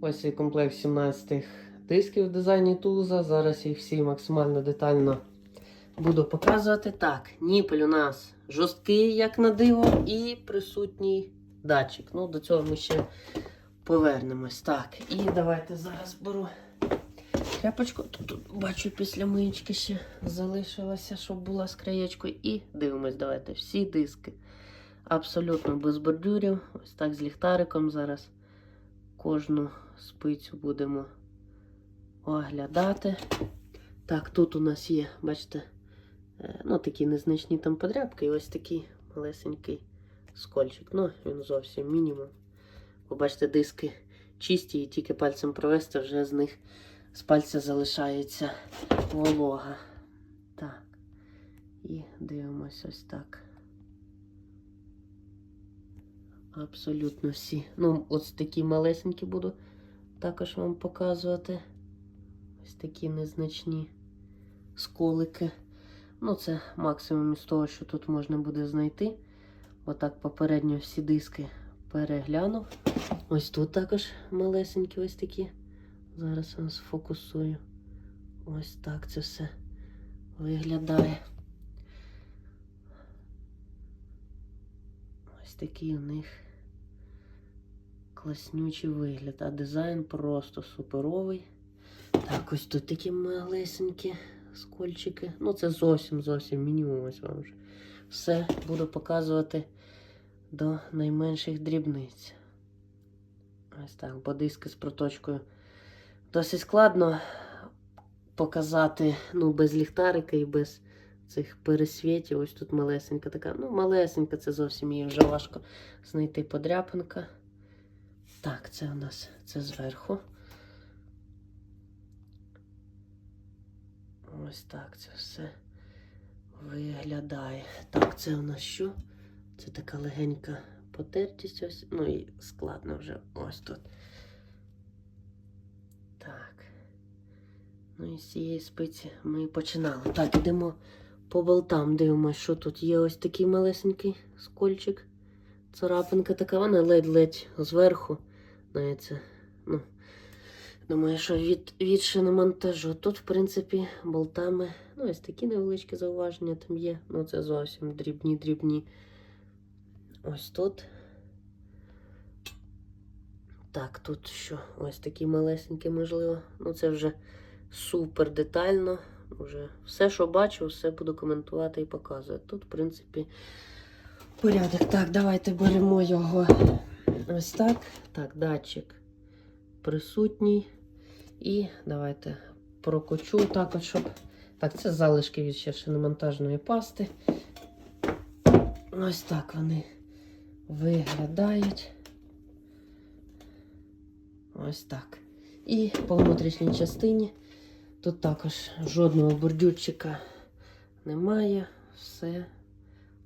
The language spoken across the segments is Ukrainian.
Ось цей комплект 17 дисків в дизайні тулза. Зараз їх всі максимально детально буду показувати. Так, ніпель у нас жорсткий, як на диво, і присутній датчик. Ну, до цього ми ще повернемось. Так, і давайте зараз беру тряпочку. Тут, тут бачу, після миєчки ще залишилося, щоб була з краєчкою. І дивимось, давайте всі диски. Абсолютно без бордюрів. Ось так з ліхтариком зараз кожну спицю будемо оглядати. Так, тут у нас є, бачите, е, ну такі незначні там подрябки, і ось такий малесенький скольчик. Ну, він зовсім мінімум. Ви бачите, диски чисті, і тільки пальцем провести, вже з них з пальця залишається волога. Так. І дивимось ось так. Абсолютно всі. Ну, ось такі малесенькі буду також вам показувати. Ось такі незначні сколики. Ну, це максимум із того, що тут можна буде знайти. Отак попередньо всі диски переглянув. Ось тут також малесенькі ось такі. Зараз я сфокусую. Ось так це все виглядає. Ось такий у них класнючий вигляд, а дизайн просто суперовий. Так, ось тут такі малесенькі скольчики. Ну, це зовсім зовсім мінімум ось вам вже. Все буду показувати до найменших дрібниць. Ось так, бо диски з проточкою досить складно показати ну, без ліхтарика і без цих пересвітів. Ось тут малесенька така. Ну, малесенька, це зовсім її вже важко знайти подряпинка. Так, це у нас це зверху. Ось так це все виглядає. Так, це у нас що? Це така легенька потертість ось. Ну і складно вже ось тут. Так. Ну і з цієї спиці ми починали. Так, йдемо по болтам, дивимося, що тут є ось такий малесенький скольчик. Царапинка така, вона ледь-ледь зверху. Знаєте, ну, думаю, що від, від шиномонтажу. Тут, в принципі, болтами, ну, ось такі невеличкі зауваження там є. Ну, це зовсім дрібні-дрібні. Ось тут. Так, тут що? Ось такі малесенькі, можливо. Ну, це вже супер детально. Вже все, що бачу, все буду коментувати і показувати. Тут, в принципі, порядок. Так, давайте беремо його ось так. Так, датчик присутній. І давайте прокочу так, от, щоб. Так, це залишки від ще шиномонтажної пасти. Ось так вони виглядають. Ось так. І по внутрішній частині тут також жодного бордюрчика немає. Все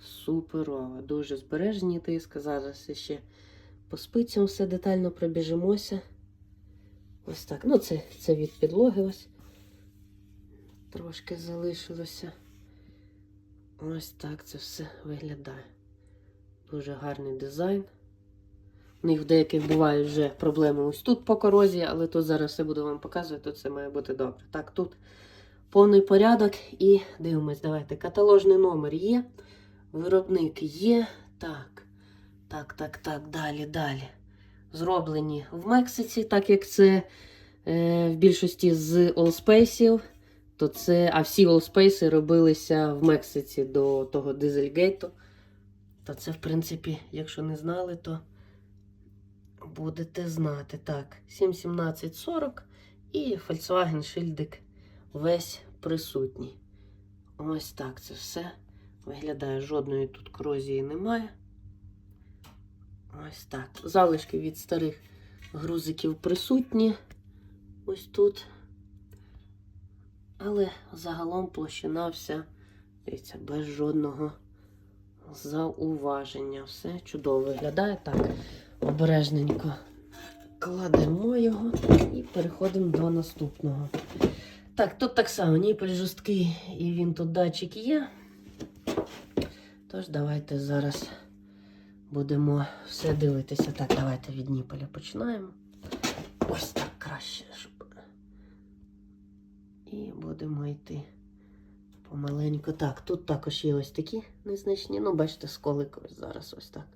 суперово. Дуже збережені диски. Зараз ще по спицям все детально пробіжимося. Ось так. Ну, це, це від підлоги ось. Трошки залишилося. Ось так це все виглядає. Дуже гарний дизайн. У них деяких бувають вже проблеми ось тут по корозії, але тут зараз все буду вам показувати, тут все має бути добре. Так, тут повний порядок і дивимось, давайте. Каталожний номер є. Виробник є. Так, так, так, так, далі, далі. Зроблені в Мексиці, так як це е, в більшості з Allspace, то це, а всі Allspace робилися в Мексиці до того Дизельгейту. То це, в принципі, якщо не знали, то будете знати. Так, 71740 і Volkswagen шильдик весь присутній. Ось так це все виглядає. Жодної тут корозії немає. Ось так. Залишки від старих грузиків присутні. Ось тут. Але загалом площина вся, дивіться, без жодного зауваження. Все чудово виглядає. Так, обережненько кладемо його і переходимо до наступного. Так, тут так само ніпель жорсткий і він тут датчик є. Тож, давайте зараз будемо все дивитися. Так, давайте від ніпеля починаємо. ось так краще, щоб. І будемо йти помаленьку. Так, тут також є ось такі незначні. Ну, бачите, сколик ось зараз ось так.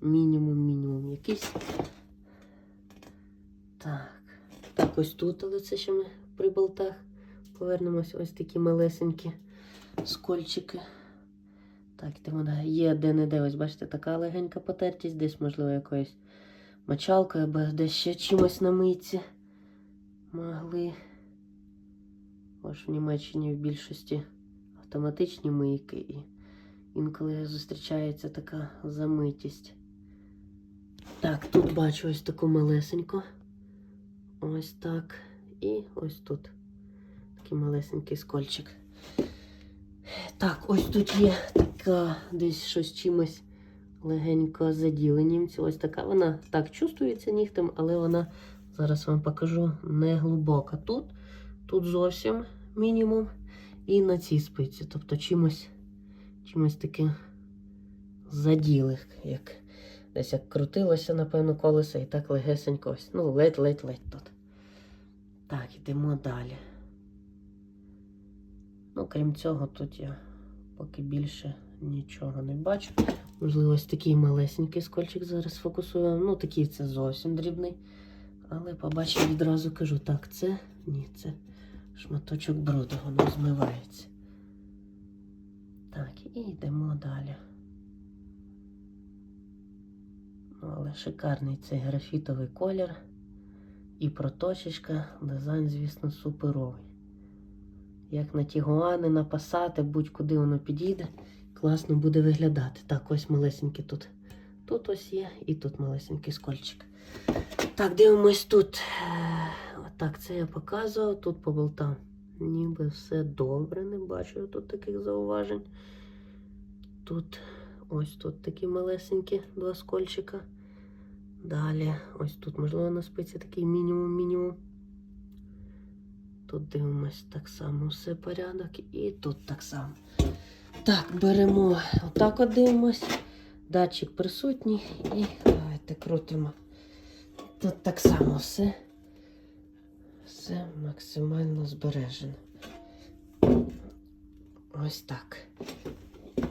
Мінімум, мінімум якийсь. Так. Так, ось тут, але це ще ми при болтах. Повернемось ось такі малесенькі скольчики. Так, де вона є де-не-де, ось бачите, така легенька потертість, десь, можливо, якоюсь мочалкою або десь ще чимось на мийці могли. Ось в Німеччині в більшості автоматичні мийки і інколи зустрічається така замитість. Так, тут бачу ось таку малесеньку. Ось так. І ось тут такий малесенький скольчик. Так, ось тут є така десь щось чимось легенько заділенням. Ось така вона так чувствується нігтем, але вона, зараз вам покажу, не глибока. Тут, тут зовсім мінімум. І на цій спиці. Тобто чимось, чимось таким заділи, як десь як крутилося, напевно, колесо, і так легесенько ось. Ну, ледь-ледь-ледь тут. Так, йдемо далі. Ну, крім цього, тут я поки більше нічого не бачу. Можливо, ось такий малесенький скольчик зараз фокусую. Ну, такий це зовсім дрібний. Але побачив відразу кажу, так, це ні, це шматочок бруду, воно змивається. Так, і йдемо далі. Ну, але шикарний цей графітовий колір. І проточечка, дизайн, звісно, суперовий. Як на тігуани, на пасати, будь-куди воно підійде, класно буде виглядати. Так, ось малесенький тут. Тут ось є, і тут малесенький скольчик. Так, дивимось тут. Е, Так, це я показував. Тут по болтам. Ніби все добре, не бачу тут таких зауважень. Тут ось тут такі малесенькі два скольчика. Далі, ось тут, можливо, на спиці такий мінімум-мінімум. Тут дивимось так само все порядок. І тут так само. Так, беремо, отак от дивимось. Датчик присутній і давайте крутимо. Тут так само все. Все максимально збережено. Ось так.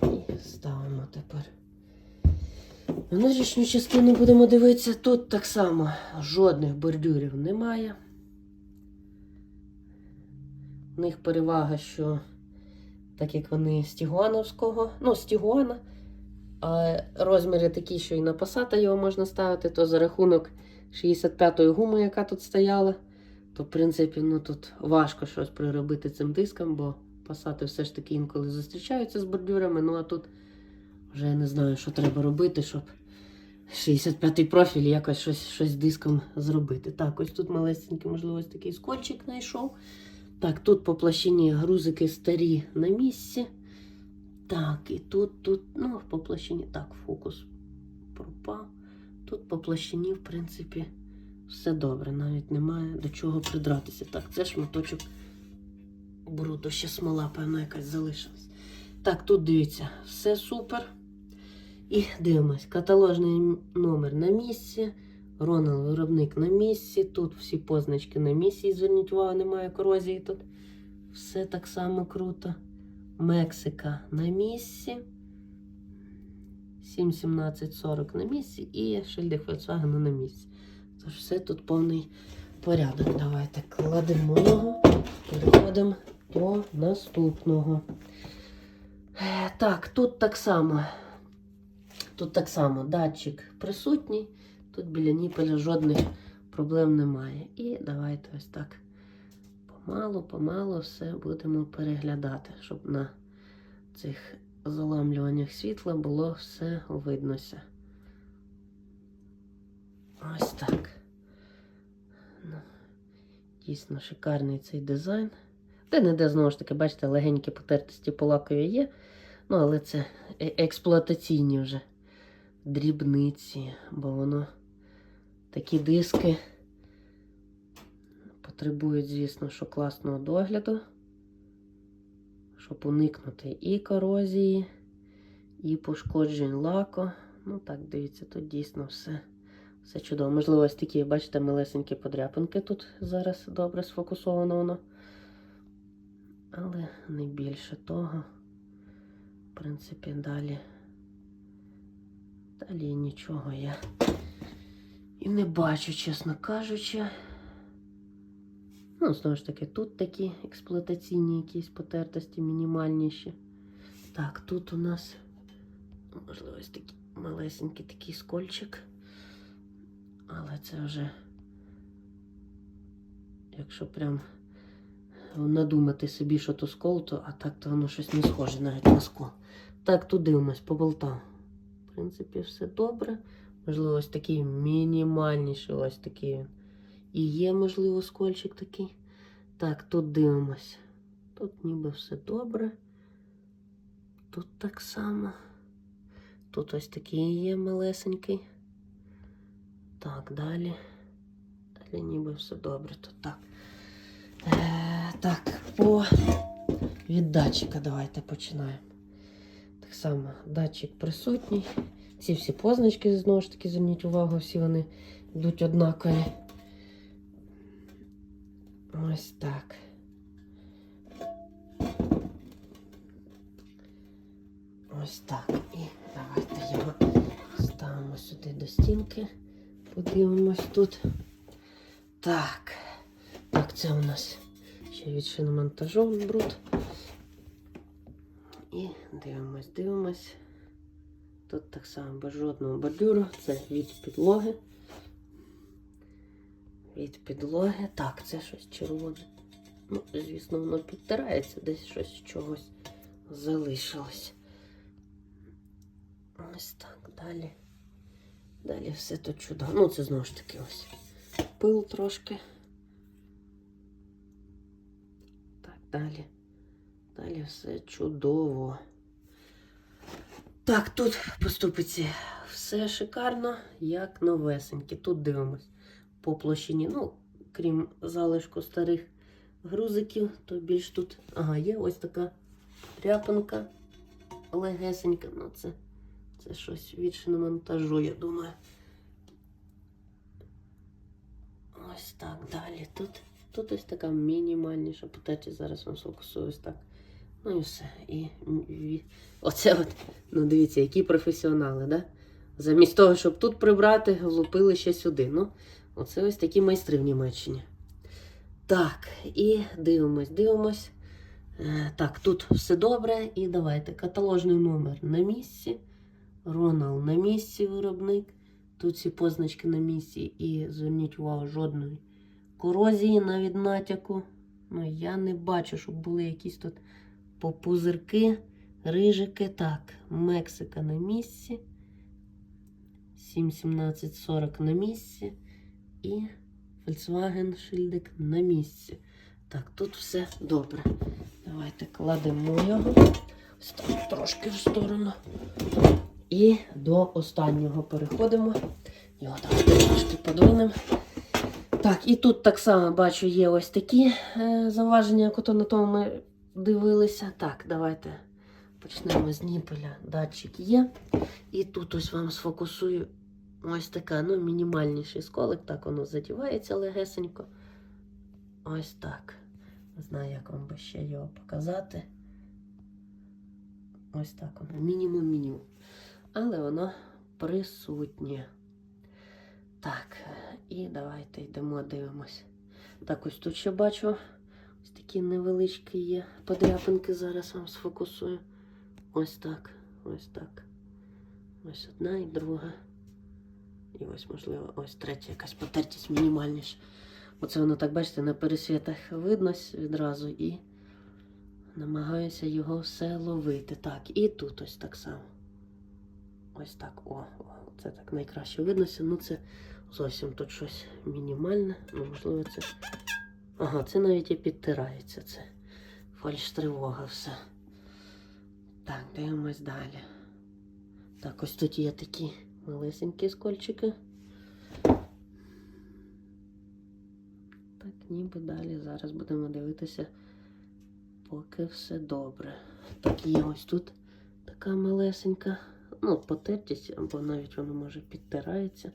І ставимо тепер. Внутрішню частину будемо дивитися. Тут так само жодних бордюрів немає. В них перевага, що так як вони з Тігуановського, ну, з Тігуана, а розміри такі, що і на Passat його можна ставити, то за рахунок 65-ї гуми, яка тут стояла, то, в принципі, ну тут важко щось приробити цим диском, бо Passat все ж таки інколи зустрічаються з бордюрами. Ну а тут вже я не знаю, що треба робити, щоб 65-й профіль якось щось, щось диском зробити. Так, ось тут малесенький, можливо, ось такий скотчик знайшов. Так, тут по площині грузики старі на місці. Так, і тут, тут, ну, по площині, так, фокус пропав. Тут по площині, в принципі, все добре. Навіть немає до чого придратися. Так, це шматочок бруду, ще смола, певно, якась залишилась. Так, тут дивіться, все супер. І дивимось, каталожний номер на місці. Ронал виробник на місці. Тут всі позначки на місці. Зверніть увагу, немає корозії тут. Все так само круто. Мексика на місці. 71740 на місці і шильдик Volkswagen на місці. Тож все тут повний порядок. Давайте кладемо його, переходимо до наступного. Е, Так, тут так само. Тут так само датчик присутній. Тут біля ніпеля жодних проблем немає. І давайте ось так помалу-помалу все будемо переглядати, щоб на цих заламлюваннях світла було все виднося. Ось так. Ну, Дійсно шикарний цей дизайн. Де-не-де, знову ж таки, бачите, легенькі потертості по лакові є. Ну, але це е- експлуатаційні вже дрібниці, бо воно такі диски потребують, звісно, що класного догляду, щоб уникнути і корозії, і пошкоджень лаку. Ну так, дивіться, тут дійсно все Все чудово. Можливо, ось такі, бачите, малесенькі подряпинки тут зараз добре сфокусовано воно. Але не більше того. В принципі, далі. Далі нічого я і не бачу, чесно кажучи. Ну, знову ж таки, тут такі експлуатаційні якісь потертості мінімальніші. Так, тут у нас, можливо, ось такий малесенький такий скольчик. Але це вже, якщо прям надумати собі, що то скол, то а так то воно щось не схоже навіть на скол. Так, тут дивимось по болтам. В принципі, все добре. Можливо, ось такий мінімальніший, ось такий він. І є, можливо, скольчик такий. Так, тут дивимось. Тут ніби все добре. Тут так само. Тут ось такий є малесенький. Так, далі. Далі ніби все добре. Тут так. Е, так, по від датчика давайте починаємо. Так само, датчик присутній. Ці всі позначки, знову ж таки, зверніть увагу, всі вони йдуть однакові. Ось так. Ось так. І давайте його ставимо сюди до стінки. Подивимось тут. Так. Так, це у нас ще від шиномонтажу бруд. І дивимось, дивимось. Тут так само без жодного бордюру. Це від підлоги. Від підлоги. Так, це щось червоне. Ну, звісно, воно підтирається, десь щось чогось залишилось. Ось так, далі. Далі все тут чудово. Ну, це знову ж таки ось пил трошки. Так, далі. Далі все чудово. Так, тут поступиться все шикарно, як новесеньке. Тут дивимось по площині. Ну, крім залишку старих грузиків, то більш тут. Ага, є ось така тряпинка легесенька. Ну, це, це щось від шиномонтажу, я думаю. Ось так далі. Тут, тут ось така мінімальніша потеча. Зараз вам сфокусую ось так. Ну і все. І, і оце от, ну дивіться, які професіонали, да? Замість того, щоб тут прибрати, влупили ще сюди. Ну, оце ось такі майстри в Німеччині. Так, і дивимось, дивимось. Е, так, тут все добре. І давайте. Каталожний номер на місці. Ронал на місці виробник. Тут ці позначки на місці. І зверніть увагу, жодної корозії навіть натяку. Ну, я не бачу, щоб були якісь тут попузирки, рижики. Так, Мексика на місці. 71740 на місці. І Volkswagen шильдик на місці. Так, тут все добре. Давайте кладемо його. Ось так трошки в сторону. І до останнього переходимо. Його давайте трошки подвинемо. Так, і тут так само бачу, є ось такі е, заваження, як ото на тому ми дивилися. Так, давайте почнемо з ніпеля. Датчик є. І тут ось вам сфокусую ось така, ну, мінімальніший сколик. Так воно задівається легесенько. Ось так. Не знаю, як вам би ще його показати. Ось так воно. Мінімум мінімум. Але воно присутнє. Так, і давайте йдемо, дивимось. Так, ось тут ще бачу. Ось такі невеличкі є подряпинки. Зараз вам сфокусую. Ось так. Ось так. Ось одна і друга. І ось, можливо, ось третя якась потертість мінімальніша. Оце воно так, бачите, на пересвітах видно відразу і намагаюся його все ловити. Так, і тут ось так само. Ось так. О, о це так найкраще виднося. Ну, це зовсім тут щось мінімальне. Ну, можливо, це. Ага, це навіть і підтирається. Це фальш-тривога все. Так, дивимось далі. Так, ось тут є такі малесенькі скольчики. Так, ніби далі. Зараз будемо дивитися, поки все добре. Так, є ось тут така малесенька. Ну, потертість, або навіть воно може підтирається.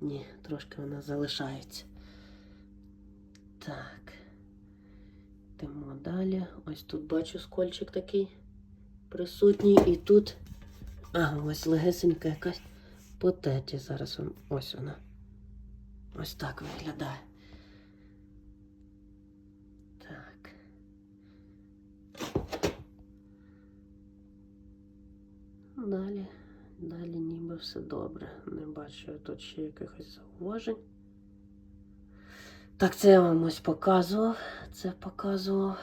Ні, трошки вона залишається. Так. Йдемо далі. Ось тут бачу скольчик такий присутній. І тут. А, ось легесенька якась потеті. Зараз ось вона. Ось так виглядає. Так. Далі, далі ніби все добре. Не бачу тут ще якихось зауважень. Так, це я вам ось показував. Це показував.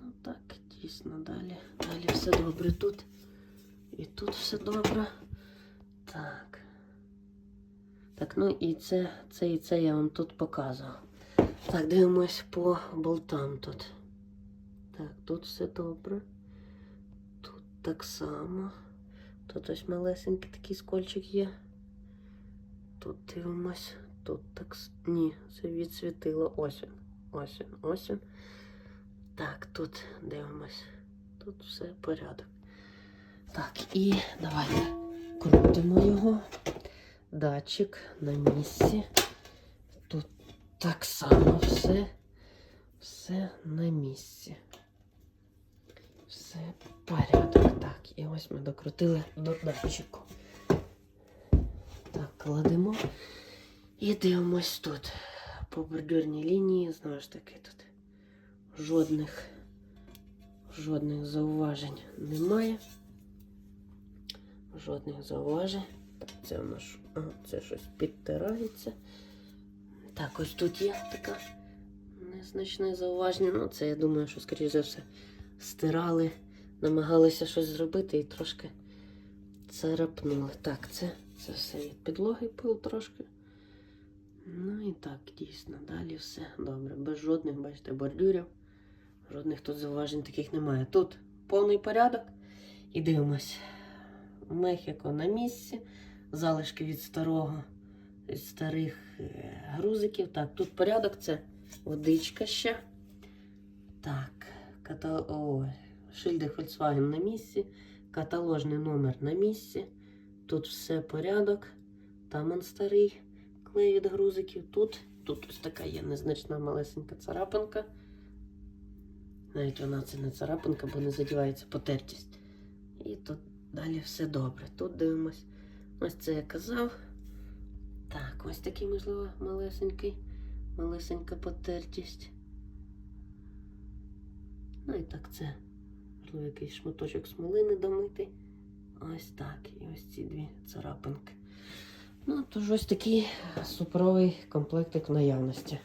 Ну так, дійсно, далі. Далі все добре тут. І тут все добре. Так. Так, ну і це, це і це я вам тут показував. Так, дивимось по болтам тут. Так, тут все добре. Тут так само. Тут ось малесенький такий скольчик є. Тут дивимось. Тут так. Ні, це відсвітило. Ось він. Ось він, ось він. Так, тут дивимось. Тут все порядок. Так, і давайте крутимо його. Датчик на місці. Тут так само все. Все на місці. Все порядок. Так, і ось ми докрутили до датчику. Так, кладемо. І дивимось тут. По бордюрній лінії, знову ж таки, тут жодних, жодних зауважень немає. Жодних зауважень. Це у нас а, це щось підтирається. Так, ось тут є така незначне зауваження. Ну, це я думаю, що, скоріш за все, стирали, намагалися щось зробити і трошки царапнули. Так, це, це все від підлоги пил трошки. Ну і так, дійсно, далі все добре. Без жодних, бачите, бордюрів. Жодних тут зауважень таких немає. Тут повний порядок. І дивимось. Мехіко на місці. Залишки від старого, від старих е, грузиків. Так, тут порядок, це водичка ще. Так, ката... Ой, шильди Volkswagen на місці. Каталожний номер на місці. Тут все порядок. Там он старий клей від грузиків. Тут, тут ось така є незначна малесенька царапинка. Навіть вона це не царапинка, бо не задівається потертість. І тут далі все добре. Тут дивимось. Ось це я казав. Так, ось такий, можливо, малесенький, малесенька потертість. Ну і так це, можливо, якийсь шматочок смолини домитий. Ось так. І ось ці дві царапинки. Ну, тож ось такий супровий комплектик наявності.